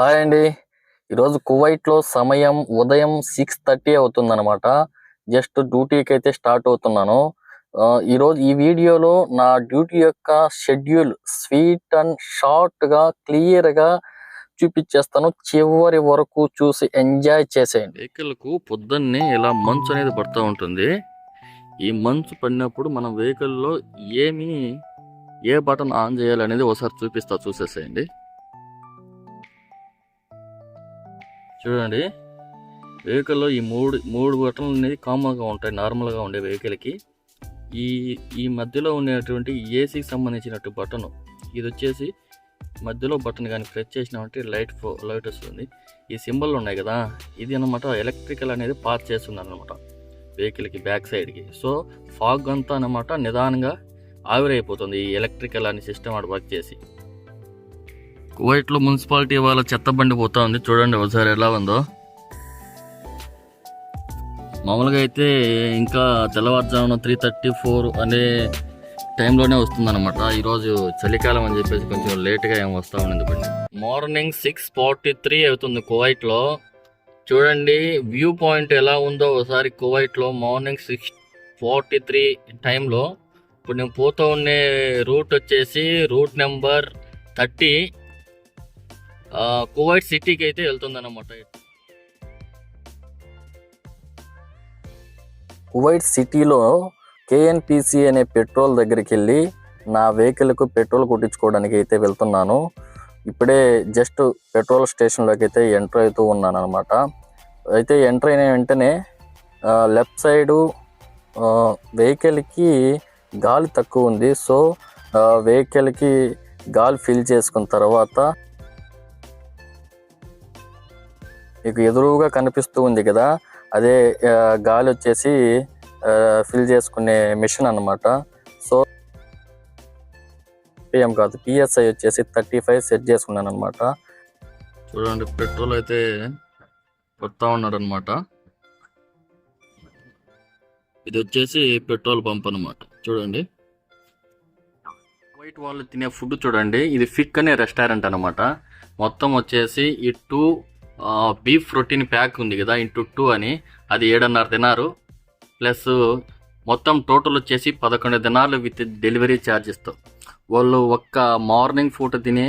Hi అండి. ఈరోజు కువైట్లో సమయం ఉదయం సిక్స్ థర్టీ అవుతుందన్నమాట. జస్ట్ డ్యూటీకి అయితే స్టార్ట్ అవుతున్నాను. ఈరోజు ఈ వీడియోలో నా డ్యూటీ యొక్క షెడ్యూల్ స్వీట్ అండ్ షార్ట్గా క్లియర్గా చూపించేస్తాను చివరి వరకు చూసి ఎంజాయ్ చేసేయండి. వెహికల్కు పొద్దున్నే ఇలా మంచు అనేది పడుతూ ఉంటుంది. ఈ మంచు పడినప్పుడు మన వెహికల్లో ఏమి ఏ బటన్ ఆన్ చేయాలనేది ఒకసారి చూపిస్తా చూసేసేయండి. చూడండి. వెహికల్లో ఈ మూడు మూడు బటన్లు అనేది కామన్గా ఉంటాయి నార్మల్గా ఉండే వెహికల్కి. ఈ ఈ మధ్యలో ఉండేటువంటి ఏసీకి సంబంధించినట్టు బటన్ ఇది వచ్చేసి మధ్యలో బటన్ కానీ ప్రెస్ చేసినామంటే లైట్ ఫో లైట్ వస్తుంది. ఈ సింబల్ ఉన్నాయి కదా ఇది అనమాట ఎలక్ట్రికల్ అనేది పాస్ చేస్తుంది అనమాట వెహికల్కి బ్యాక్ సైడ్కి. సో ఫాగ్ అంతా అనమాట నిదానంగా ఆవిరైపోతుంది ఈ ఎలక్ట్రికల్ అనే సిస్టమ్ అక్కడ వర్క్ చేసి. కువైట్లో మున్సిపాలిటీ వాళ్ళ చెత్త బండి పోతా ఉంది. చూడండి ఒకసారి ఎలా ఉందో. మామూలుగా అయితే ఇంకా తెల్లవారుజామున త్రీ థర్టీ ఫోర్ అనే టైంలోనే వస్తుందన్నమాట. ఈరోజు చలికాలం అని చెప్పేసి కొంచెం లేట్గా ఏం వస్తూ ఉంది బండి. మార్నింగ్ సిక్స్ ఫార్టీ త్రీ అవుతుంది కువైట్లో. చూడండి వ్యూ పాయింట్ ఎలా ఉందో ఒకసారి కువైట్లో మార్నింగ్ సిక్స్ ఫార్టీ త్రీ టైంలో. ఇప్పుడు నేను పోతూ ఉండే రూట్ వచ్చేసి రూట్ నెంబర్ థర్టీ. కువైట్ సిటీకి అయితే వెళ్తుందన్నమాట. కువైట్ సిటీలో కేఎన్పిసి అనే పెట్రోల్ దగ్గరికి వెళ్ళి నా వెహికల్కు పెట్రోల్ కొట్టించుకోవడానికి అయితే వెళ్తున్నాను. ఇప్పుడే జస్ట్ పెట్రోల్ స్టేషన్లోకి అయితే ఎంటర్ అవుతూ ఉన్నాను అనమాట అయితే ఎంటర్ అయిన వెంటనే లెఫ్ట్ సైడు వెహికల్కి గాలి తక్కువ ఉంది. సో వెహికల్కి గాలి ఫిల్ చేసుకున్న తర్వాత మీకు ఎదురుగా కనిపిస్తూ ఉంది కదా అదే గాలి వచ్చేసి ఫిల్ చేసుకునే మిషన్ అన్నమాట. సో పిఎం కాదు పిఎస్ఐ వచ్చేసి థర్టీ ఫైవ్ సెట్ చేసుకున్నాను అనమాట చూడండి పెట్రోల్ అయితే కొడతా ఉన్నాడు అనమాట ఇది వచ్చేసి పెట్రోల్ పంప్ అనమాట చూడండి. వైట్ వాళ్ళు తినే ఫుడ్ చూడండి ఇది ఫిక్ అనే రెస్టారెంట్ అనమాట మొత్తం వచ్చేసి ఈ టూ బీఫ్ రొటీన్ ప్యాక్ ఉంది కదా ఇంటూ టూ అని. అది ఏడున్నర తినారు ప్లస్ మొత్తం టోటల్ వచ్చేసి పదకొండు దినాలు విత్ డెలివరీ ఛార్జెస్తో వాళ్ళు ఒక్క మార్నింగ్ ఫుడ్ తినే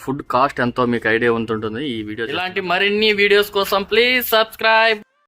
ఫుడ్ కాస్ట్ ఎంతో మీకు ఐడియా ఉంటుంటుంది. ఈ వీడియో ఇలాంటి మరిన్ని వీడియోస్ కోసం ప్లీజ్ సబ్స్క్రైబ్